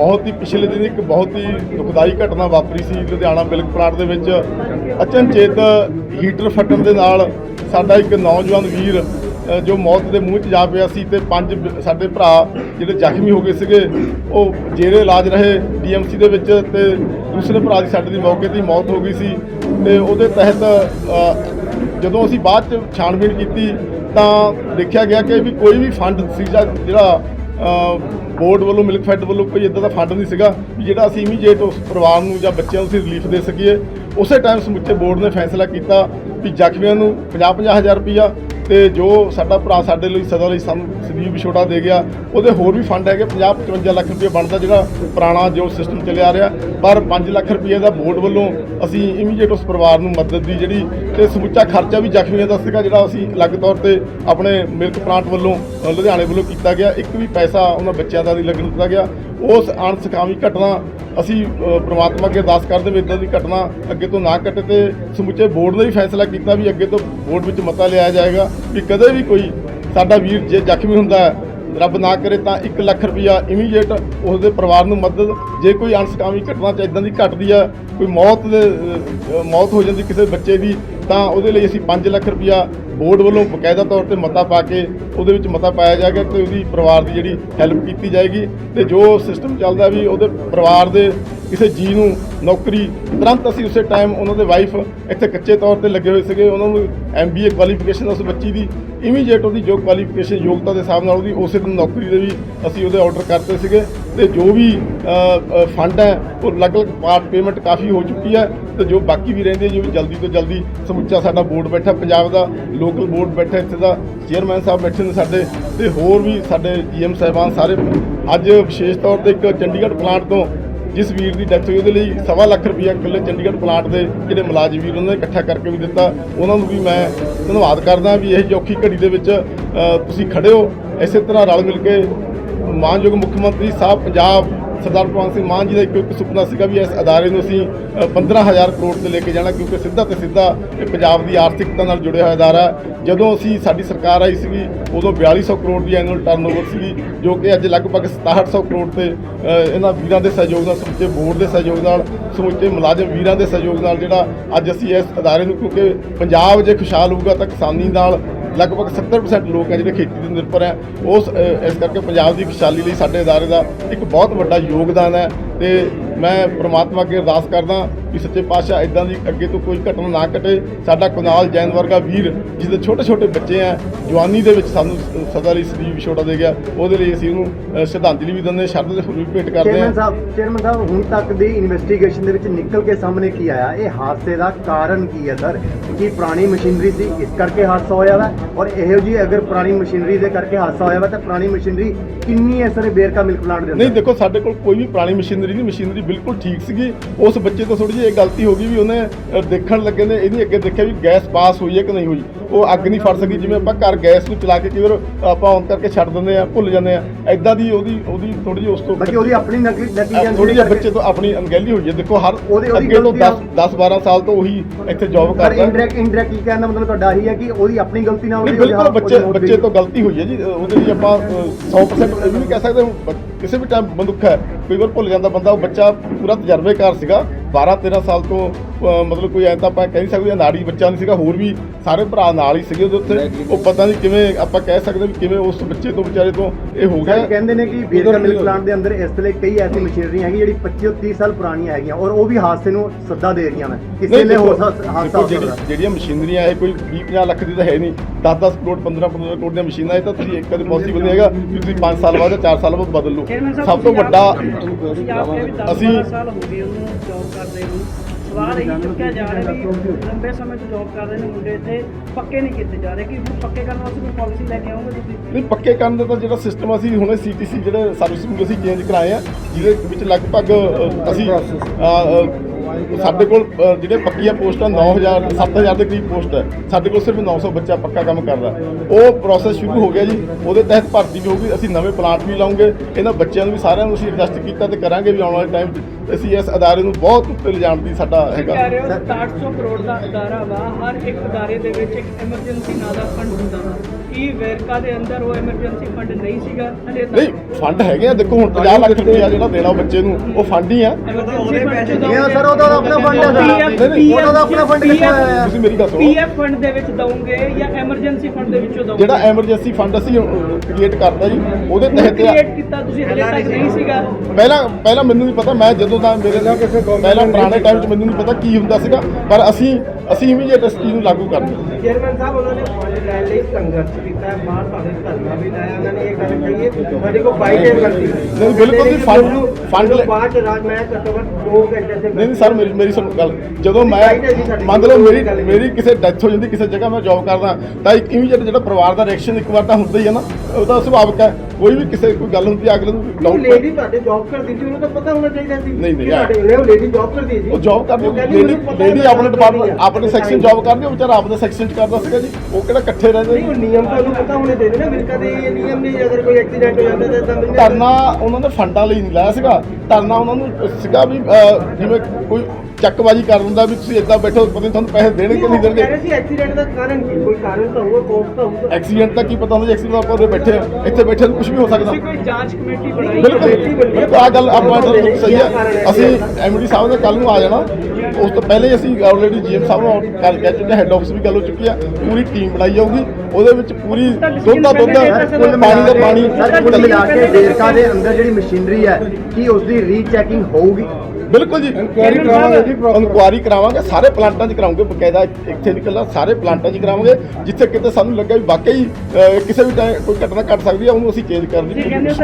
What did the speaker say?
ਬਹੁਤ ਹੀ ਪਿਛਲੇ ਦਿਨ ਇੱਕ ਬਹੁਤ ਹੀ ਦੁਖਦਾਈ ਘਟਨਾ ਵਾਪਰੀ ਸੀ ਲੁਧਿਆਣਾ ਮਿਲਕ ਪਲਾਂਟ ਦੇ ਵਿੱਚ। ਅਚਨਚੇਤ ਹੀਟਰ ਫਟਣ ਦੇ ਨਾਲ ਸਾਡਾ ਇੱਕ ਨੌਜਵਾਨ ਵੀਰ ਜੋ ਮੌਤ ਦੇ ਮੂੰਹ 'ਚ ਜਾ ਪਿਆ ਸੀ ਤੇ ਪੰਜ ਸਾਡੇ ਭਰਾ ਜਿਹੜੇ ਜ਼ਖਮੀ ਹੋ ਗਏ ਸੀਗੇ, ਉਹ ਜੇਰੇ ਇਲਾਜ ਰਹੇ ਡੀਐਮਸੀ ਦੇ ਵਿੱਚ ਤੇ ਦੂਸਰੇ ਭਰਾ ਦੀ ਸਾਡੇ ਦੀ ਮੌਕੇ ਤੇ ਮੌਤ ਹੋ ਗਈ ਸੀ ਤੇ ਉਹਦੇ ਤਹਿਤ ਜਦੋਂ ਅਸੀਂ ਬਾਅਦ 'ਚ ਛਾਣਬੀਣ ਕੀਤੀ ਤਾਂ ਦੇਖਿਆ ਗਿਆ ਕਿ ਵੀ ਕੋਈ ਵੀ ਫੰਡ ਸੀ ਜਾਂ ਜਿਹੜਾ ਬੋਰਡ ਵੱਲੋਂ ਮਿਲਕ ਫੈਡ ਵੱਲੋਂ ਕੋਈ ਇਦਾਂ ਦਾ ਫੰਡ ਨਹੀਂ ਸੀਗਾ ਵੀ ਜਿਹੜਾ ਅਸੀਂ ਇਮੀਡੀਏਟ ਉਸ ਪਰਿਵਾਰ ਨੂੰ ਜਾਂ ਬੱਚਿਆਂ ਨੂੰ ਅਸੀਂ ਰਿਲੀਫ ਦੇ ਸਕੀਏ। ਉਸੇ ਟਾਈਮ ਸਮੁੱਚੇ ਬੋਰਡ ਨੇ ਫੈਸਲਾ ਕੀਤਾ ਵੀ ਜ਼ਖਮੀਆਂ ਨੂੰ 50 ਹਜ਼ਾਰ ਰੁਪਈਆ ਤੇ ਜੋ ਸਾਡਾ ਭਰਾ ਸਾਡੇ ਲਈ, ਸਦਾ ਲਈ ਸਾਨੂੰ ਵੀ ਵਿਛੋੜਾ ਦੇ ਗਿਆ। ਉਹਦੇ ਹੋਰ ਵੀ ਫੰਡ ਹੈਗੇ 50 55 ਲੱਖ ਰੁਪਏ ਬਣਦਾ ਜਿਹੜਾ ਪੁਰਾਣਾ ਜੋ ਸਿਸਟਮ ਚੱਲਿਆ ਆ ਰਿਹਾ। ਪਰ 5 ਲੱਖ ਰੁਪਏ ਦਾ ਬੋਰਡ ਵੱਲੋਂ ਅਸੀਂ ਇਮੀਡੀਏਟ ਉਸ ਪਰਿਵਾਰ ਨੂੰ ਮਦਦ ਦੀ ਜਿਹੜੀ ਤੇ ਸਮੁੱਚਾ ਖਰਚਾ ਵੀ ਜ਼ਖਮੀਆਂ ਦਾ ਸੀਗਾ ਜਿਹੜਾ ਅਸੀਂ ਅਲੱਗ ਤੌਰ ਤੇ ਆਪਣੇ ਮਿਲਕ ਪਲਾਂਟ ਵੱਲੋਂ ਲੁਧਿਆਣੇ ਵੱਲੋਂ ਕੀਤਾ ਗਿਆ। ਇੱਕ ਵੀ ਪੈਸਾ ਉਹਨਾਂ ਬੱਚਿਆਂ ਦਾ ਨਹੀਂ ਲੱਗਣ ਦਿੱਤਾ ਗਿਆ। ਉਸ ਅਣਸਕਾਮੀ ਘਟਨਾ ਅਸੀਂ ਅ, ਪ੍ਰਮਾਤਮਾ ਅੱਗੇ ਅਰਦਾਸ ਕਰਦੇ ਵੀ ਇਦਾਂ ਦੀ ਘਟਨਾ ਅੱਗੇ ਤੋਂ ਨਾ ਘਟੇ ਤੇ ਸਮੁੱਚੇ ਬੋਰਡ ਨੇ ਵੀ ਫੈਸਲਾ ਕੀਤਾ ਵੀ ਅੱਗੇ ਤੋਂ ਬੋਰਡ ਵਿੱਚ ਮਤਾ ਲਿਆ ਜਾਏਗਾ ਵੀ ਕਦੇ ਵੀ ਕੋਈ ਸਾਡਾ ਵੀਰ ਜੇ ਜ਼ਖਮੀ ਹੁੰਦਾ, ਰੱਬ ਨਾ ਕਰੇ ਤਾਂ 1 ਲੱਖ ਰੁਪਇਆ ਇਮੀਡੀਏਟ ਉਸ ਦੇ ਪਰਿਵਾਰ ਨੂੰ ਮਦਦ, ਜੇ ਕੋਈ ਅਣਸਕਾਮੀ ਘਟਨਾ ਚ ਇਦਾਂ ਦੀ ਘਟਦੀ ਆ, ਕੋਈ ਮੌਤ ਦੇ ਮੌਤ ਹੋ ਜਾਂਦੀ ਕਿਸੇ ਬੱਚੇ ਦੀ, ਤਾਂ ਉਹਦੇ ਲਈ ਅਸੀਂ 5 ਲੱਖ ਰੁਪਇਆ ਬੋਰਡ ਵੱਲੋਂ ਬਕਾਇਦਾ ਤੌਰ ਤੇ ਮਤਾ ਪਾ ਕੇ ਉਹਦੇ ਵਿੱਚ ਮਤਾ ਪਾਇਆ ਜਾਏਗਾ ਤੇ ਉਹਦੀ ਪਰਿਵਾਰ ਦੀ ਜਿਹੜੀ ਹੈਲਪ ਕੀਤੀ ਜਾਏਗੀ ਤੇ ਜੋ ਸਿਸਟਮ ਚੱਲਦਾ ਵੀ ਉਹਦੇ ਪਰਿਵਾਰ ਦੇ ਕਿਸੇ ਜੀ ਨੂੰ ਨੌਕਰੀ, ਤੁਰੰਤ ਅਸੀਂ ਉਸੇ ਟਾਈਮ ਉਹਨਾਂ ਦੇ ਵਾਈਫ ਇੱਥੇ ਕੱਚੇ ਤੌਰ ਤੇ ਲੱਗੇ ਹੋਏ ਸੀਗੇ, ਉਹਨਾਂ ਨੂੰ ਐਮਬੀਏ ਕੁਆਲੀਫਿਕੇਸ਼ਨ ਉਸ ਬੱਚੀ ਦੀ ਇਮੀਡੀਏਟ ਉਹਦੀ ਜੋ ਕੁਆਲੀਫਿਕੇਸ਼ਨ ਯੋਗਤਾ ਦੇ ਹਿਸਾਬ ਨਾਲ ਉਹਦੀ ਉਸੇ ਦਿਨ ਨੌਕਰੀ ਦੇ ਵੀ ਅਸੀਂ ਉਹਦੇ ਆਰਡਰ ਕਰਤੇ ਸੀਗੇ। ਤੇ ਜੋ ਵੀ ਫੰਡ ਹੈ, ਉਹ ਅਲੱਗ-ਅਲੱਗ ਪਾਰਟ ਪੇਮੈਂਟ ਕਾਫੀ ਹੋ ਚੁੱਕੀ ਹੈ ਤੇ ਜੋ ਬਾਕੀ ਵੀ ਰਹਿੰਦੇ ਜੋ ਵੀ ਜਲਦੀ ਤੋਂ ਜਲਦੀ ਸਮੁੱਚਾ ਸਾਡਾ ਬੋਰਡ ਬੈਠਾ, ਪੰਜਾਬ ਦਾ ਲੋਕਲ ਬੋਰਡ ਬੈਠਾ, ਇੱਥੇ ਦਾ ਚੇਅਰਮੈਨ ਸਾਹਿਬ ਬੈਠੇ ਨੇ ਸਾਡੇ ਤੇ ਹੋਰ ਵੀ ਸਾਡੇ ਜੀਐਮ ਸਾਹਿਬਾਨ ਸਾਰੇ। ਅੱਜ ਵਿਸ਼ੇਸ਼ ਤੌਰ ਤੇ ਇੱਕ ਚੰਡੀਗੜ੍ਹ ਪਲਾਂਟ ਤੋਂ ਜਿਸ ਵੀਰ ਦੀ ਡੈਥ ਹੋਈ, ਉਹਦੇ ਲਈ ਸਵਾ ਲੱਖ ਰੁਪਇਆ ਇਕੱਲੇ ਚੰਡੀਗੜ੍ਹ ਪਲਾਂਟ ਦੇ ਜਿਹੜੇ ਮੁਲਾਜ਼ਮ ਵੀਰ ਉਹਨਾਂ ਨੇ, ਇਕੱਠਾ ਕਰਕੇ ਵੀ ਦਿੱਤਾ। ਉਹਨਾਂ ਨੂੰ ਵੀ ਮੈਂ ਧੰਨਵਾਦ ਕਰਦਾ ਵੀ ਇਹ ਔਖੀ ਘੜੀ ਦੇ ਵਿੱਚ ਤੁਸੀਂ ਖੜੇ ਹੋ, ਇਸੇ ਤਰ੍ਹਾਂ ਰਲ ਮਿਲ ਕੇ ਮਾਨਯੋਗ ਮੁੱਖ ਮੰਤਰੀ ਸਾਹਿਬ ਪੰਜਾਬ ਸਰਦਾਰ ਭਗਵੰਤ ਸਿੰਘ ਮਾਨ ਜੀ ਦਾ ਇੱਕੋ ਇੱਕ ਸੁਪਨਾ ਸੀਗਾ ਵੀ ਇਸ ਅਦਾਰੇ ਨੂੰ ਅਸੀਂ ਅ, 15000 ਕਰੋੜ ਤੇ ਲੈ ਕੇ ਜਾਣਾ ਕਿਉਂਕਿ ਸਿੱਧਾ ਤੇ ਸਿੱਧਾ ਇਹ ਪੰਜਾਬ ਦੀ ਆਰਥਿਕਤਾ ਨਾਲ ਜੁੜਿਆ ਹੋਇਆ ਅਦਾਰਾ ਜਦੋਂ ਅਸੀਂ ਸਾਡੀ ਸਰਕਾਰ ਆਈ ਸੀਗੀ ਉਦੋਂ 4200 ਕਰੋੜ ਦੀ ਐਨੂਅਲ ਟਰਨਓਵਰ ਸੀਗੀ ਜੋ ਕਿ ਅੱਜ ਲਗਭਗ 6700 ਕਰੋੜ ਤੇ ਇਹਨਾਂ ਵੀਰਾਂ ਦੇ ਸਹਿਯੋਗ ਨਾਲ ਸਮੁੱਚੇ ਬੋਰਡ ਦੇ ਸਹਿਯੋਗ ਨਾਲ ਸਮੁੱਚੇ ਮੁਲਾਜ਼ਮ ਵੀਰਾਂ ਦੇ ਸਹਿਯੋਗ ਨਾਲ ਜਿਹੜਾ ਅੱਜ ਅਸੀਂ ਇਸ ਅਦਾਰੇ ਨੂੰ ਕਿਉਂਕਿ ਪੰਜਾਬ ਜੇ ਖੁਸ਼ਹਾਲ ਹੋਊਗਾ ਤਾਂ ਕਿਸਾਨੀ ਨਾਲ ਲਗਭਗ 70% ਲੋਕ ਹੈ ਜਿਹੜੇ ਖੇਤੀ ਤੇ ਨਿਰਭਰ ਹੈ। ਉਸ ਇਸ ਕਰਕੇ ਪੰਜਾਬ ਦੀ ਖੁਸ਼ਹਾਲੀ ਲਈ ਸਾਡੇ ਅਦਾਰੇ ਦਾ ਇੱਕ ਬਹੁਤ ਵੱਡਾ ਯੋਗਦਾਨ ਹੈ ਤੇ ਮੈਂ ਪ੍ਰਮਾਤਮਾ ਅੱਗੇ ਅਰਦਾਸ ਕਰਦਾ ਕਿ ਸੱਚੇ ਪਾਤਸ਼ਾਹ ਇਦਾਂ ਦੀ ਅੱਗੇ ਤੋਂ ਕੋਈ ਘਟਨਾ ਨਾ ਘਟੇ। ਸਾਡਾ ਕੁਨਾਲ ਜੈਨ ਵਰਗਾ ਵੀਰ ਜਿਹਦੇ ਛੋਟੇ ਛੋਟੇ ਬੱਚੇ ਆ ਜਵਾਨੀ ਦੇ ਵਿੱਚ ਸਾਨੂੰ ਸਦਾ ਲਈ ਸਰੀਰ ਵਿਛੋੜਾ ਦੇ ਗਿਆ। ਉਹਦੇ ਲਈ ਅਸੀਂ ਉਹਨੂੰ ਸ਼ਰਧਾਂਜਲੀ ਵੀ ਦਿੰਦੇ ਸ਼ਰਧਾ ਦੇ ਫੁੱਲ ਵੀ ਭੇਟ ਕਰਦੇ ਹਾਂ। ਸਾਹਿਬ ਚੇਅਰਮੈਨ ਸਾਹਿਬ ਹੁਣ ਤੱਕ ਦੀ ਇਨਵੈਸਟੀਗੇਸ਼ਨ ਦੇ ਵਿੱਚ ਨਿਕਲ ਕੇ ਸਾਹਮਣੇ ਕੀ ਆਇਆ? ਇਹ ਹਾਦਸੇ ਦਾ ਕਾਰਨ ਕੀ ਹੈ ਸਰ ਕੀ ਪੁਰਾਣੀ ਮਸ਼ੀਨਰੀ ਸੀ? ਇਸ ਕਰਕੇ ਹਾਦਸਾ ਹੋਇਆ ਵਾ? ਔਰ ਇਹੋ ਜੀ ਅਗਰ ਪੁਰਾਣੀ ਮਸ਼ੀਨਰੀ ਦੇ ਕਰਕੇ ਹਾਦਸਾ ਹੋਇਆ ਵਾ ਤਾਂ ਪੁਰਾਣੀ ਮਸ਼ੀਨਰੀ ਕਿੰਨੀ ਹੈ ਸਰ ਬੇਰਕਾ ਮਿਲਕ ਪਲਾਂਟ ਦੇ ਨਹੀਂ ਦੇਖੋ ਸਾਡੇ ਕੋਲ ਕੋਈ ਵੀ ਪੁਰਾਣੀ ਮਸ਼ੀਨਰੀ ਨਹੀਂ। ਮਸ਼ੀਨਰੀ ਬਿਲਕੁਲ ਠੀਕ ਸੀਗੀ। ਉਸ ਬੱਚੇ ਤੋਂ ਥੋੜੀ ਜਿਹੀ ਇਹ ਗਲਤੀ ਹੋ ਗਈ ਵੀ ਉਹਨੇ ਦੇਖਣ ਲੱਗੇ ਨੇ ਇਹਦੀ ਅੱਗੇ ਦੇਖਿਆ ਵੀ ਗੈਸ ਪਾਸ ਹੋਈ ਹੈ ਕਿ ਨਹੀਂ ਹੋਈ। ਉਹ ਅੱਗ ਨਹੀਂ ਫੜ ਸਕੀ ਜਿਵੇਂ ਆਪਾਂ ਘਰ ਗੈਸ ਨੂੰ ਚਲਾ ਕੇ ਕਈ ਵਾਰ ਆਪਾਂ ਔਨ ਕਰਕੇ ਛੱਡ ਦਿੰਦੇ ਆ ਭੁੱਲ ਜਾਂਦੇ ਆ। ਐਦਾਂ ਦੀ ਉਹਦੀ ਉਹਦੀ ਥੋੜੀ ਜਿਹੀ ਉਸ ਤੋਂ ਬਾਕੀ ਉਹਦੀ ਆਪਣੀ ਨੈਗਲੀਜੈਂਸ ਥੋੜੀ ਜਿਹੀ ਬੱਚੇ ਤੋਂ ਆਪਣੀ ਅਣਗਹਿਲੀ ਹੋਈ ਹੈ। ਦੇਖੋ ਹਰ ਅੱਗੇ ਤੋਂ ਗਲਤੀ ਆ। 10 10 12 ਸਾਲ ਤੋਂ ਉਹੀ ਇੱਥੇ ਜੌਬ ਕਰਦਾ। ਇੰਡਾਇਰੈਕਟ ਇੰਡਾਇਰੈਕਟ ਕੀ ਕਹਿਣ ਦਾ ਮਤਲਬ ਤੁਹਾਡਾ ਇਹੀ ਹੈ ਕਿ ਉਹਦੀ ਆਪਣੀ ਗਲਤੀ ਨਾਲ ਉਹਦੀ- ਬਿਲਕੁਲ ਬੱਚੇ ਬੱਚੇ। ਤੋਂ ਗਲਤੀ ਹੋਈ ਹੈ ਜੀ। ਉਹਦੇ ਲਈ ਆਪਾਂ ਅ, 100% ਇਹ ਵੀ ਨਹੀਂ ਕਹਿ ਸਕਦੇ ਕਿਸੇ ਵੀ ਟਾਈਮ ਮਨੁੱਖ ਹੈ ਕਈ ਵਾਰ ਭੁੱਲ ਜਾਂਦਾ ਬੰਦਾ ਉਹ ਬੱਚਾ ਪੂਰਾ ਤਜਰਬੇਕਾਰ ਸੀਗਾ। 12 13 ਸਾਲ ਤੋਂ ਮਤਲਬ ਕੋਈ ਐਂ ਤਾਂ ਆਪਾਂ ਕਹਿ ਨਹੀਂ ਸਕਦੇ ਅਨਾੜੀ ਬੱਚਾ ਨਹੀਂ ਸੀਗਾ ਹੋਰ ਵੀ ਸਾਰੇ ਭਰਾ ਨਾਲ ਹੀ ਸੀਗੇ ਉਹਦੇ ਉੱਤੇ। ਉਹ ਪਤਾ ਨਹੀਂ ਕਿਵੇਂ ਆਪਾਂ ਕਹਿ ਸਕਦੇ ਵੀ ਕਿਵੇਂ ਉਸ ਬੱਚੇ ਤੋਂ ਵਿਚਾਰੇ ਤੋਂ ਇਹ ਹੋ ਗਿਆ। ਕਹਿੰਦੇ ਨੇ ਕਿ ਬੇਰਕਾ ਮਿਲਕ ਪਲਾਂਟ ਦੇ ਅੰਦਰ ਇਸ ਵੇਲੇ ਕਈ ਐਸੀ ਮਸ਼ੀਨਰੀ ਹੈਗੀ ਜਿਹੜੀ 25 ਤੋਂ 30 ਸਾਲ ਪੁਰਾਣੀਆਂ ਹੈਗੀਆਂ ਔਰ ਉਹ ਵੀ ਹਾਦਸੇ ਨੂੰ ਸੱਦਾ ਦੇ ਰਹੀਆਂ ਨੇ। ਕਿਸੇ ਵੇਲੇ ਹੋ ਹਾਦਸਾ ਸਕਦਾ। ਜਿਹੜੀਆਂ ਮਸ਼ੀਨਰੀਆਂ ਇਹ ਕੋਈ 20 50 ਲੱਖ ਦੀ ਤਾਂ ਹੈ ਨਹੀਂ। 10 10 ਕਰੋੜ 15 15 ਕਰੋੜ ਦੀਆਂ ਮਸ਼ੀਨਾਂ ਇਹ ਤਾਂ ਤੁਸੀਂ ਇੱਕ ਕਦੇ ਪੋਸੀਬਲ ਨਹੀਂ ਹੈਗਾ ਕਿ ਤੁਸੀਂ 5 ਸਾਲ ਬਾਅਦ ਜਾਂ 4 ਸਾਲ ਬਾਅਦ ਬਦਲ ਲਓ। ਸਭ ਤੋਂ ਵੱਡਾ 10 ਅਸੀਂ- 12 ਸਾਲ ਹੋ ਗਏ ਉਹਨੂੰ ਜੌਬ ਕਰਦੇ ਨੂੰ। ਸਵਾਲ ਇਹੀ ਚੁੱਕਿਆ ਜਾ ਰਿਹਾ ਵੀ ਲੰਬੇ ਸਮੇਂ ਤੋਂ ਜੌਬ ਕਰ ਰਹੇ ਨੇ ਮੁੰਡੇ ਇੱਥੇ, ਪੱਕੇ ਨਹੀਂ ਕੀਤੇ ਜਾ ਰਹੇ। ਕਿ ਹੁਣ ਪੱਕੇ ਕਰਨ ਵਾਸਤੇ ਕੋਈ ਪਾਲਿਸੀ ਲੈ ਕੇ ਆਉਂਗੇ ਤੁਸੀਂ? ਨਹੀਂ, ਪੱਕੇ ਕਰਨ ਦਾ ਤਾਂ ਜਿਹੜਾ ਸਿਸਟਮ ਅਸੀਂ ਹੁਣੇ ਸੀਟੀਸੀ ਜਿਹੜੇ ਸਰਵਿਸਿੰਗ ਅਸੀਂ ਚੇਂਜ ਕਰਾਏ ਆ, ਜਿਹਦੇ ਵਿੱਚ ਲਗਭਗ ਅਸੀਂ ਸਾਡੇ ਕੋਲ ਅ, ਜਿਹੜੇ ਪੱਕੀਆਂ ਪੋਸਟਾਂ 9000 7000 ਦੇ ਕਰੀਬ ਪੋਸਟ ਹੈ। ਸਾਡੇ ਕੋਲ ਸਿਰਫ 900 ਬੱਚਾ ਪੱਕਾ ਕੰਮ ਕਰਦਾ ਉਹ ਪ੍ਰੋਸੈਸ ਸ਼ੁਰੂ ਹੋ ਗਿਆ ਜੀ। ਉਹਦੇ ਤਹਿਤ ਭਰਤੀ ਵੀ ਹੋਊਗੀ। ਅਸੀਂ ਨਵੇਂ ਪਲਾਂਟ ਵੀ ਲਾਉਂਗੇ। ਇਹਨਾਂ ਬੱਚਿਆਂ ਨੂੰ ਵੀ ਸਾਰਿਆਂ ਨੂੰ ਅਸੀਂ ਐਡਜਸਟ ਕੀਤਾ ਤੇ ਕਰਾਂਗੇ ਵੀ ਆਉਣ ਵਾਲੇ ਟਾਈਮ 'ਚ ਅਸੀਂ ਇਸ ਅਦਾਰੇ ਨੂੰ ਬਹੁਤ ਉੱਤੇ ਲਿਜਾਣ ਦੀ ਸਾਡਾ ਹੈਗਾ। ਕਹਿ ਰਹੇ ਹੋ 6700 ਕਰੋੜ ਦਾ ਅਦਾਰਾ ਵਾ। ਹਰ ਇੱਕ ਅਦਾਰੇ ਦੇ ਵਿੱਚ ਇੱਕ ਐਮਰਜੈਂਸੀ ਨਾਂ ਦਾ ਫੰਡ ਹੁੰਦਾ ਵਾ। ਕੀ ਵੇਰਕਾ ਦੇ ਅੰਦਰ ਉਹ ਐਮਰਜੈਂਸੀ ਫੰਡ ਨਹੀਂ ਸੀਗਾ? ਹਲੇ ਤੱਕ ਨਹੀਂ ਫੰਡ ਹੈਗੇ ਆ। ਦੇਖੋ ਹੁਣ 50 ਲੱਖ ਰੁਪਇਆ ਜਿਹੜਾ ਦੇਣਾ ਬੱਚੇ ਨੂੰ ਉਹ ਫੰਡ ਹੀ ਆ। ਇਹ ਸਰ ਉਹਦਾ ਤਾਂ ਆਪਣਾ ਫੰਡ ਹੈ ਸਰ ਨਹੀਂ, ਨਹੀਂ, ਉਹਦਾ ਤਾਂ ਆਪਣਾ ਫੰਡ ਕਿੱਥੋਂ ਆਇਆ ਹੈ? ਤੁਸੀਂ ਮੇਰੀ ਗੱਲ ਸੁਣੋ। ਪੀਐਫ ਫੰਡ ਦੇ ਵਿੱਚ ਦਵੋਗੇ ਜਾਂ ਐਮਰਜੈਂਸੀ ਫੰਡ ਦੇ ਵਿੱਚੋਂ ਦਵੋਗੇ ਜਿਹੜਾ ਐਮਰਜੈਂਸੀ ਫੰਡ ਅਸੀਂ ਕ੍ਰੀਏਟ ਕਰਦਾ ਜੀ ਉਹਦੇ ਤਹਿਤ ਕ੍ਰੀਏਟ ਕੀਤਾ ਤੁਸੀਂ ਹਲੇ ਤੱਕ ਨਹੀਂ ਸੀਗਾ। ਪਹਿਲਾਂ ਪਹਿਲਾਂ ਮੈਨੂੰ ਨਹੀਂ ਪਤਾ ਮੈਂ ਜਦੋਂ ਦਾ ਮੇਰੇ ਨਾਲ ਪਹਿਲਾਂ ਪੁਰਾਣੇ ਟਾਈਮ 'ਚ ਮੈਨੂੰ ਨਹੀਂ ਪਤਾ ਕੀ ਹੁੰਦਾ ਸੀਗਾ ਪਰ ਅਸੀਂ ਅਸੀਂ ਇਮੀਡੀਏਟ ਇਸ ਚੀਜ਼ ਨੂੰ ਲਾਗੂ ਕਰਦੇ ਚੇਅਰਮੈਨ ਸਾਹਿਬ ਉਹਨਾਂ ਨੇ ਫੰਡ ਲੈਣ ਲਈ ਸੰਘਰਸ਼ ਕੀਤਾ ਹੈ ਬਾਹਰ ਭਾਵੇਂ ਧਰਨਾ ਵੀ ਲਾਇਆ ਉਹਨਾਂ ਨੇ ਇਹ ਗੱਲ ਕਹੀ ਹੈ ਸਾਡੇ ਕੋਲ ਬਾਈ ਡੇ ਕਰਦੀ ਨਹੀਂ, ਬਿਲਕੁਲ ਨਹੀਂ, ਫੰਡ- ਫੰਡ ਲੈ- ਬਾਅਦ ਰਾਜ ਮੈਂ ਘੱਟੋ ਘੱਟ 2 ਘੰਟੇ ਸੇ ਨਹੀਂ ਨਹੀਂ ਸਰ ਮੇਰੀ ਮੇਰੀ ਸੁਣੋ ਗੱਲ। ਜਦੋਂ ਮੈਂ ਮੰਨ ਲਓ ਮੇਰੀ ਮੇਰੀ ਕਿਸੇ ਡੈਥ ਹੋ ਜਾਂਦੀ, ਕਿਸੇ ਜਗ੍ਹਾ ਮੈਂ ਜੌਬ ਕਰਦਾ, ਤਾਂ ਇੱਕ ਇਮੀਡੀਏਟ ਜਿਹੜਾ ਪਰਿਵਾਰ ਦਾ ਰਿਐਕਸ਼ਨ ਇੱਕ ਵਾਰ ਤਾਂ ਹੁੰਦਾ ਹੀ ਹੈ ਨਾ ਉਹ ਤਾਂ ਸੁਭਾਵਿਕ ਹੈ। ਕੋਈ ਵੀ ਕਿਸੇ ਕੋਈ ਗੱਲ ਹੁੰਦੀ ਹੈ ਅਗਲੇ ਨੂੰ ਡਾਊਟ ਲੇਡੀ ਤੁਹਾਡੇ ਜੌਬ ਕਰਦੀ ਸੀ ਉਹਨੂੰ ਤਾਂ ਪਤਾ ਹੋਣਾ ਚਾਹੀਦਾ ਸੀ ਨਹੀਂ, ਨਹੀਂ, ਤੁਹਾਡੇ ਉਹ ਲੇਡੀ ਜੌਬ ਕਰਦੀ ਸੀ। ਉਹ ਜੌਬ ਕਰਦੀ ਕਹਿੰਦੀ ਲੇਡੀ ਲੇਡੀ ਆਪਣੇ ਡਿਪਾਰਟਮੈਂਟ। ਆਪਣੇ ਸੈਕਸ਼ਨ ਜੌਬ ਕਰਦੀ ਉਹ ਵਿਚਾਰਾ ਆਪਣੇ ਸੈਕਸ਼ਨ 'ਚ ਕਰਦਾ ਸੀਗਾ ਜੀ। ਉਹ ਕਿਹੜਾ ਇਕੱਠੇ ਰਹਿੰਦੇ ਨਹੀਂ ਉਹ ਨਿਯਮ ਤਾਂ ਉਹਨੂੰ ਪਤਾ ਹੋਣੇ ਚਾਹੀਦੇ ਨਾ ਅਮਰੀਕਾ ਦੇ ਇਹ ਨਿਯਮ ਨਹੀਂ ਅਗਰ ਕੋਈ ਐਕਸੀਡੈਂਟ ਹੋ ਜਾਂਦਾ ਤਾਂ ਧਰਨਾ ਉਹਨਾਂ ਨੇ ਫੰਡਾਂ ਲਈ ਨਹੀਂ ਲਾਇਆ ਸੀਗਾ। ਧਰਨਾ ਉਹਨਾਂ ਨੂੰ ਸੀਗਾ ਵੀ ਜਿਵੇਂ ਕੋਈ ਚੱਕਬਾਜੀ ਕਰ ਦਿੰਦਾ ਵੀ ਤੁਸੀਂ ਇਦਾਂ ਬੈਠੋ ਪਤਾ ਨਹੀਂ ਤੁਹਾਨੂੰ ਪੈਸੇ ਦੇਣਗੇ ਕਿ ਨਹੀਂ ਦੇਣਗੇ। ਸੀ ਐਕਸੀਡੈਂਟ ਦਾ ਕਾਰਨ ਕੀ? ਕੋਈ ਕਾਰਨ ਤਾਂ ਹੋਊਗਾ ਕੋਸ ਤਾਂ ਹੋਊਗਾ। ਐਕਸੀਡੈਂਟ ਦਾ ਕੀ ਪਤਾ ਹੁੰਦਾ ਜੀ? ਐਕਸੀਡੈਂਟ ਆਪਾਂ ਉਰੇ ਬੈਠੇ ਆ। ਇੱਥੇ ਬੈਠੇ ਨੂੰ ਕੁਝ ਵੀ ਹੋ ਸਕਦਾ। ਕੋਈ ਜਾਂਚ ਕਮੇਟੀ ਬਣਾਈ ਬਿਲਕੁਲ। ਬਿਲਕੁਲ ਆ ਗੱਲ ਆਪਾਂ ਤਾਂ ਸਹੀ ਹੈ ਅਸੀਂ ਐਮਡੀ ਸਾਹਿਬ ਨੇ ਕੱਲ ਨੂੰ ਆ ਜਾਣਾ। ਉਸ ਤੋਂ ਪਹਿਲੇ ਅਸੀਂ ਆਲਰੇਡੀ ਜੀਐਮ ਸਾਹਿਬ ਨਾਲ ਕਰ ਕਹਿ ਚੁੱਕੇ ਹੈੱਡ ਆਫਿਸ ਵੀ ਗੱਲ ਹੋ ਚੁੱਕੀ ਆ। ਪੂਰੀ ਟੀਮ ਬਣਾਈ ਜਾਊਗੀ। ਉਹਦੇ ਵਿੱਚ ਪੂਰੀ ਦੁੱਧ ਦਾ ਦੁੱਧ ਕੁੱਲ ਪਾਣੀ ਦਾ ਪਾਣੀ ਕੁੱਲ ਮਿਲਾ ਕੇ ਵੇਰਕਾ ਦੇ ਅੰਦਰ ਜਿਹੜੀ ਮਸ਼ੀਨਰੀ ਹੈ ਕੀ ਉਸ ਦੀ ਰੀਚੈਕਿੰਗ ਹੋਊਗੀ? ਬਿਲਕੁਲ ਜੀ। ਇਨਕੁਆਰੀ ਕਰਾਵਾਂਗੇ ਇਨਕੁਆਰੀ ਕਰਾਵਾਂਗੇ ਸਾਰੇ ਪਲਾਂਟਾਂ 'ਚ ਕਰਾਉਂਗੇ ਬਕਾਇਦਾ ਇੱਥੇ ਇਕੱਲਾ ਸਾਰੇ ਪਲਾਂਟਾਂ 'ਚ ਕਰਾਵਾਂਗੇ ਜਿੱਥੇ ਕਿਤੇ ਸਾਨੂੰ ਲੱਗਾ ਵੀ ਵਾਕਈ ਕਿਸੇ ਵੀ ਟਾਈਮ ਕੋਈ ਘਟਨਾ ਘਟ ਸਕਦੀ ਹੈ ਉਹਨੂੰ ਅਸੀਂ ਚੇਂਜ ਕਰਨ ਦੀ ਜਾਂਚ